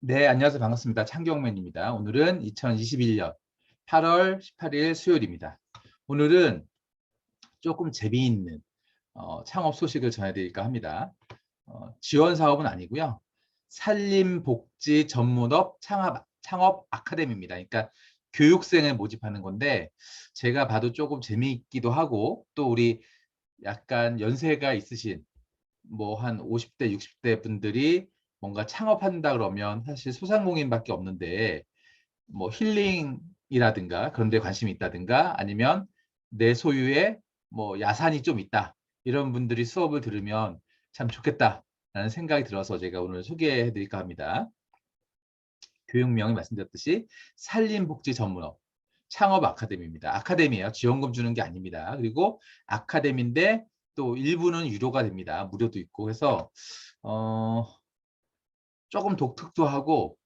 네, 안녕하세요. 반갑습니다. 창경맨입니다. 오늘은 2021년 8월 18일 수요일입니다. 오늘은 조금 재미있는 어, 창업 소식을 전해드릴까 합니다. 어, 지원 사업은 아니고요. 산림복지 전문업 창업, 창업 아카데미입니다. 그러니까 교육생을 모집하는 건데 제가 봐도 조금 재미있기도 하고 또 우리 약간 연세가 있으신 뭐 한 50대, 60대 분들이 뭔가 창업한다 그러면 사실 소상공인밖에 없는데 뭐 힐링이라든가 그런 데 관심이 있다든가 아니면 내 소유의 뭐 야산이 좀 있다 이런 분들이 수업을 들으면 참 좋겠다라는 생각이 들어서 제가 오늘 소개해 드릴까 합니다. 교육명이 말씀드렸듯이 산림복지 전문업 창업 아카데미입니다. 아카데미예요. 지원금 주는 게 아닙니다. 그리고 아카데미인데 또 일부는 유료가 됩니다. 무료도 있고 해서 어 조금 독특도 하고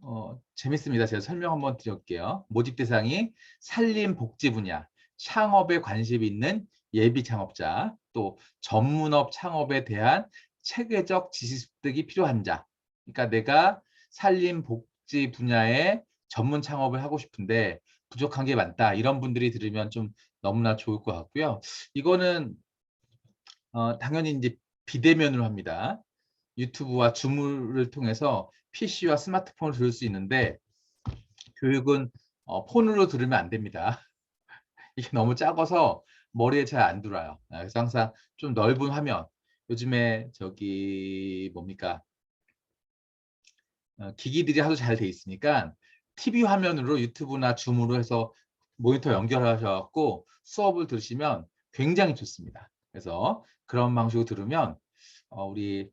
어, 재밌습니다. 제가 설명 한번 드릴게요. 모집 대상이 산림 복지 분야, 창업에 관심 있는 예비 창업자, 또 전문업 창업에 대한 체계적 지식 습득이 필요한 자. 그러니까 내가 산림 복지 분야에 전문 창업을 하고 싶은데 부족한 게 많다. 이런 분들이 들으면 좀 너무나 좋을 것 같고요. 이거는 어, 당연히 이제 비대면으로 합니다. 유튜브와 줌을 통해서 PC와 스마트폰을 들을 수 있는데 교육은 어, 폰으로 들으면 안 됩니다. 이게 너무 작아서 머리에 잘 안 들어요. 아, 그래서 항상 좀 넓은 화면. 요즘에 저기 뭡니까 어, 기기들이 하도 잘 돼 있으니까 TV 화면으로 유튜브나 줌으로 해서 모니터 연결하셔갖고 수업을 들으시면 굉장히 좋습니다. 그래서 그런 방식으로 들으면 어, 우리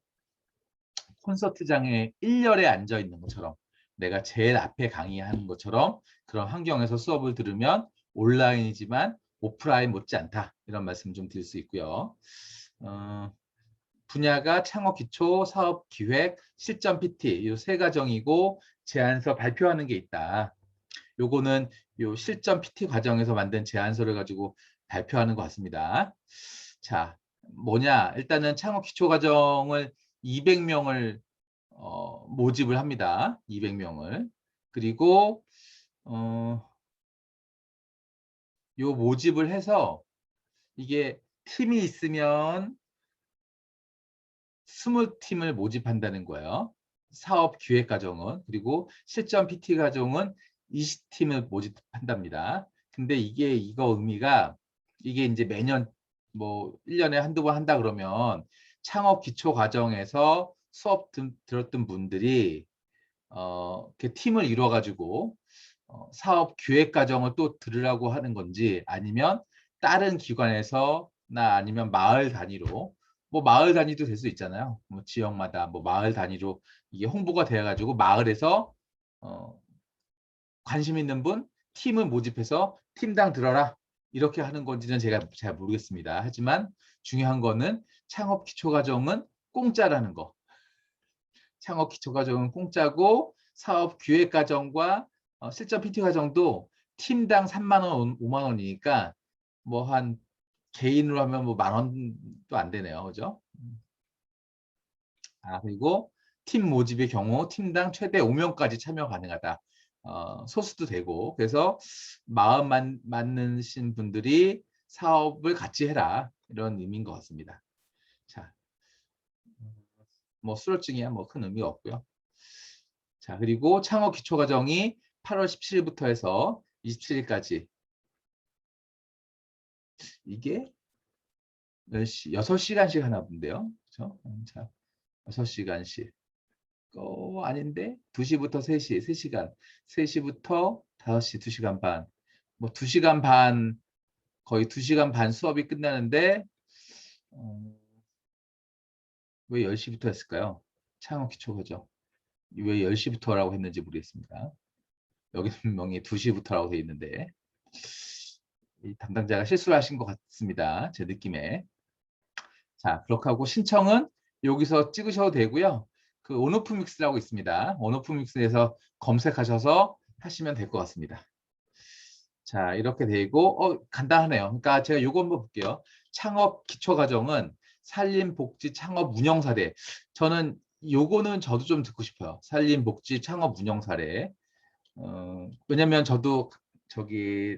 콘서트장에 1열에 앉아 있는 것처럼 내가 제일 앞에 강의하는 것처럼 그런 환경에서 수업을 들으면 온라인이지만 오프라인 못지않다 이런 말씀 좀 드릴 수 있고요. 어, 분야가 창업 기초, 사업 기획, 실전 PT 이 세 과정이고 제안서 발표하는 게 있다. 요거는 요 실전 PT 과정에서 만든 제안서를 가지고 발표하는 것 같습니다. 자, 뭐냐? 일단은 창업 기초 과정을 200명을 어, 모집을 합니다. 200명을. 그리고 어, 요 모집을 해서 이게 팀이 있으면 20팀을 모집한다는 거예요. 사업 기획 과정은 그리고 실전 PT 과정은 20팀을 모집한답니다. 근데 이게 이거 의미가 이게 이제 매년 뭐 1년에 한두 번 한다 그러면 창업 기초 과정에서 수업 들, 들었던 분들이 어, 팀을 이루어 가지고 어, 사업 기획 과정을 또 들으라고 하는 건지 아니면 다른 기관에서 나 아니면 마을 단위로 뭐 마을 단위도 될 수 있잖아요. 뭐 지역마다 뭐 마을 단위로 이게 홍보가 되어 가지고 마을에서 어, 관심 있는 분 팀을 모집해서 팀당 들어라 이렇게 하는 건지는 제가 잘 모르겠습니다. 하지만 중요한 거는 창업 기초 과정은 공짜라는 거. 창업 기초 과정은 공짜고 사업 기획 과정과 어, 실전 PT 과정도 팀당 3만 원, 5만 원이니까 뭐 한 개인으로 하면 뭐 만 원도 안 되네요. 그죠? 아, 그리고 팀 모집의 경우 팀당 최대 5명까지 참여 가능하다. 어, 소수도 되고 그래서 마음 맞, 맞는신 분들이 사업을 같이 해라 이런 의미인 것 같습니다. 자, 뭐 수료증이야 뭐 큰 의미가 없고요. 자 그리고 창업 기초 과정이 8월 17일부터 해서 27일까지 이게 몇 시, 6시간씩 하나 본데요. 그렇죠? 자, 6시간씩. 어, 아닌데 2시부터 3시, 3시간. 3시부터 5시, 2시간 반. 뭐 2시간 반 거의 2시간 반 수업이 끝나는데 어, 왜 10시부터 했을까요? 창업 기초 과정. 왜 10시부터라고 했는지 모르겠습니다. 여기 분명히 2시부터라고 되어 있는데 이 담당자가 실수를 하신 것 같습니다. 제 느낌에. 자, 그렇게 하고 신청은 여기서 찍으셔도 되고요. 그 온오프 믹스라고 있습니다. 온오프 믹스에서 검색하셔서 하시면 될 것 같습니다. 자, 이렇게 되고 어 간단하네요. 그러니까 제가 요거 한번 볼게요. 창업 기초 과정은 산림복지 창업 운영 사례. 저는 요거는 저도 좀 듣고 싶어요. 산림복지 창업 운영 사례. 어, 왜냐면 저도 저기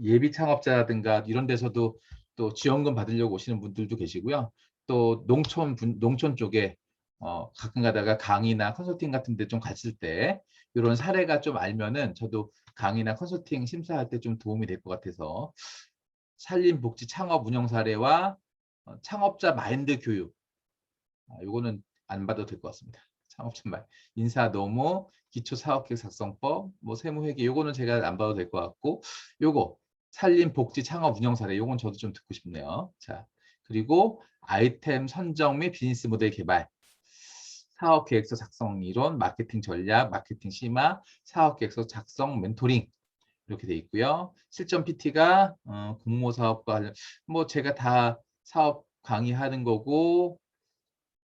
예비 창업자든가 이런 데서도 또 지원금 받으려고 오시는 분들도 계시고요. 또 농촌 분, 농촌 쪽에 어, 가끔 가다가 강의나 컨설팅 같은 데 좀 갔을 때 이런 사례가 좀 알면은 저도 강의나 컨설팅 심사할 때 좀 도움이 될 것 같아서 산림복지 창업 운영 사례와 어, 창업자 마인드 교육 아, 요거는 안 봐도 될 것 같습니다. 창업자 말 인사 노무 기초 사업계획 작성법 뭐 세무회계 요거는 제가 안 봐도 될 것 같고 요거 산림복지 창업 운영 사례 요건 저도 좀 듣고 싶네요. 자 그리고 아이템 선정 및 비즈니스 모델 개발 사업 계획서 작성 이론, 마케팅 전략, 마케팅 심화, 사업 계획서 작성, 멘토링 이렇게 돼 있고요. 실전 PT가 어, 공모 사업과 관련 뭐 제가 다 사업 강의하는 거고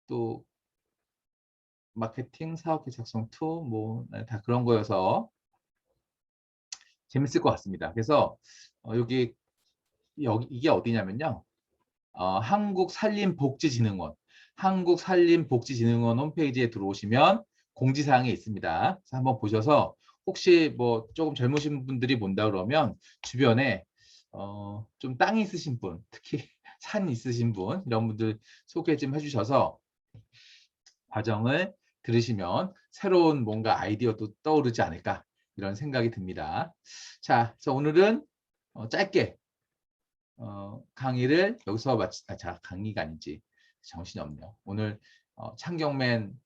또 마케팅, 사업 계획 작성 투 뭐 다 그런 거여서 재밌을 것 같습니다. 그래서 어, 여기 여기 이게 어디냐면요. 어, 한국산림복지진흥원 한국산림복지진흥원 홈페이지에 들어오시면 공지사항이 있습니다. 그래서 한번 보셔서 혹시 뭐 조금 젊으신 분들이 본다 그러면 주변에 어, 좀 땅이 있으신 분, 특히 산 있으신 분 이런 분들 소개 좀 해주셔서 과정을 들으시면 새로운 뭔가 아이디어도 떠오르지 않을까 이런 생각이 듭니다. 자, 그래서 오늘은 어, 짧게 어, 강의를 여기서 마치, 아, 자, 강의가 아니지. 정신이 없네요. 오늘 어, 창경맨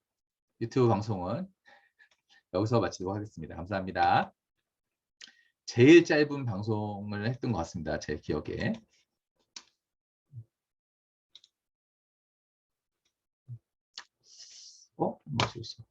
유튜브 방송은 여기서 마치도록 하겠습니다. 감사합니다. 제일 짧은 방송을 했던 것 같습니다. 제 기억에. 어? 뭐지 있어?